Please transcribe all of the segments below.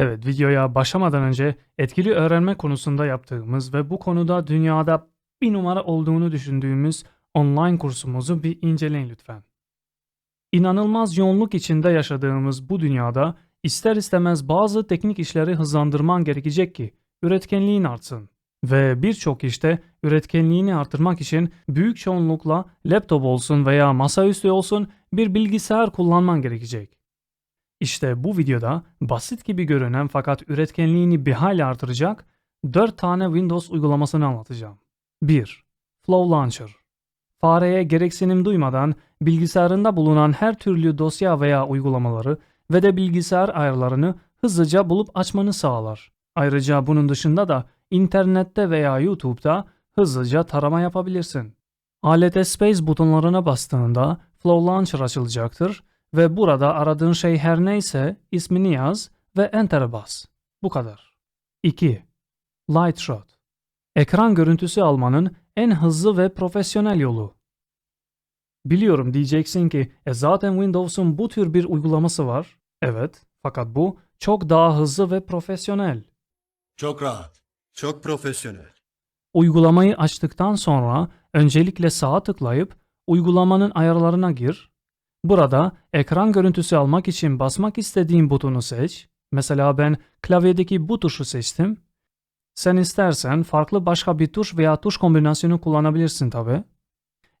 Evet, videoya başlamadan önce etkili öğrenme konusunda yaptığımız ve bu konuda dünyada bir numara olduğunu düşündüğümüz online kursumuzu bir inceleyin lütfen. İnanılmaz yoğunluk içinde yaşadığımız bu dünyada ister istemez bazı teknik işleri hızlandırman gerekecek ki üretkenliğin artsın. Ve birçok işte üretkenliğini artırmak için büyük çoğunlukla laptop olsun veya masaüstü olsun bir bilgisayar kullanman gerekecek. İşte bu videoda basit gibi görünen fakat üretkenliğini bir hayli artıracak 4 tane Windows uygulamasını anlatacağım. 1. Flow Launcher Fareye gereksinim duymadan bilgisayarında bulunan her türlü dosya veya uygulamaları ve de bilgisayar ayarlarını hızlıca bulup açmanı sağlar. Ayrıca bunun dışında da internette veya YouTube'da hızlıca tarama yapabilirsin. Alete Space butonlarına bastığında Flow Launcher açılacaktır ve burada aradığın şey her neyse ismini yaz ve Enter'a bas. Bu kadar. 2. Light Shot Ekran görüntüsü almanın en hızlı ve profesyonel yolu. Biliyorum diyeceksin ki e zaten Windows'un bu tür bir uygulaması var. Evet, fakat bu çok daha hızlı ve profesyonel. Çok rahat. Çok profesyonel. Uygulamayı açtıktan sonra öncelikle sağa tıklayıp uygulamanın ayarlarına gir. Burada ekran görüntüsü almak için basmak istediğin butonu seç. Mesela ben klavyedeki bu tuşu seçtim. Sen istersen farklı başka bir tuş veya tuş kombinasyonu kullanabilirsin tabi.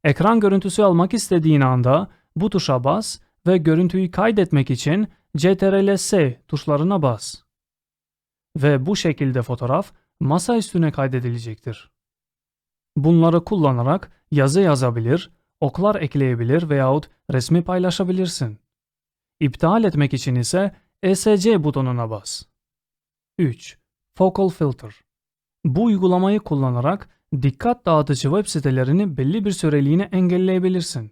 Ekran görüntüsü almak istediğin anda bu tuşa bas ve görüntüyü kaydetmek için CTRL-S tuşlarına bas. Ve bu şekilde fotoğraf masa üstüne kaydedilecektir. Bunları kullanarak yazı yazabilir, oklar ekleyebilir veyahut resmi paylaşabilirsin. İptal etmek için ise ESC butonuna bas. 3. Focal Filter Bu uygulamayı kullanarak dikkat dağıtıcı web sitelerini belli bir süreliğine engelleyebilirsin.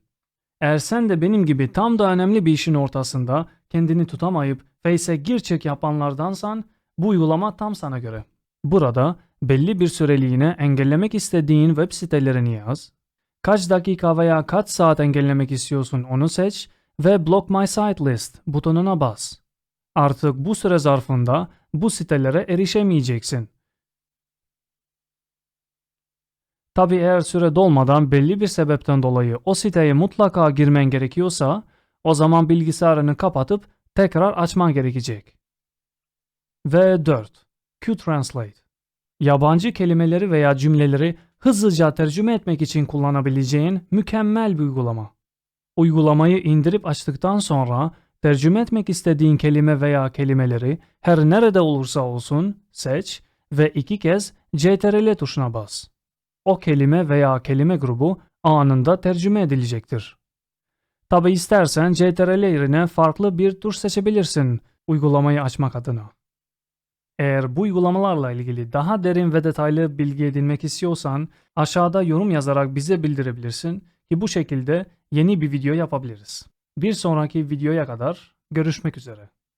Eğer sen de benim gibi tam da önemli bir işin ortasında kendini tutamayıp Face'e gir çek yapanlardansan bu uygulama tam sana göre. Burada belli bir süreliğine engellemek istediğin web sitelerini yaz. Kaç dakika veya kaç saat engellemek istiyorsun onu seç ve Block My Site List butonuna bas. Artık bu süre zarfında bu sitelere erişemeyeceksin. Tabi eğer süre dolmadan belli bir sebepten dolayı o siteye mutlaka girmen gerekiyorsa o zaman bilgisayarını kapatıp tekrar açman gerekecek. Ve 4. Q-Translate Yabancı kelimeleri veya cümleleri hızlıca tercüme etmek için kullanabileceğin mükemmel bir uygulama. Uygulamayı indirip açtıktan sonra tercüme etmek istediğin kelime veya kelimeleri her nerede olursa olsun seç ve iki kez CTRL tuşuna bas. O kelime veya kelime grubu anında tercüme edilecektir. Tabi istersen CTRL yerine farklı bir tuş seçebilirsin uygulamayı açmak adına. Eğer bu uygulamalarla ilgili daha derin ve detaylı bilgi edinmek istiyorsan aşağıda yorum yazarak bize bildirebilirsin ki bu şekilde yeni bir video yapabiliriz. Bir sonraki videoya kadar görüşmek üzere.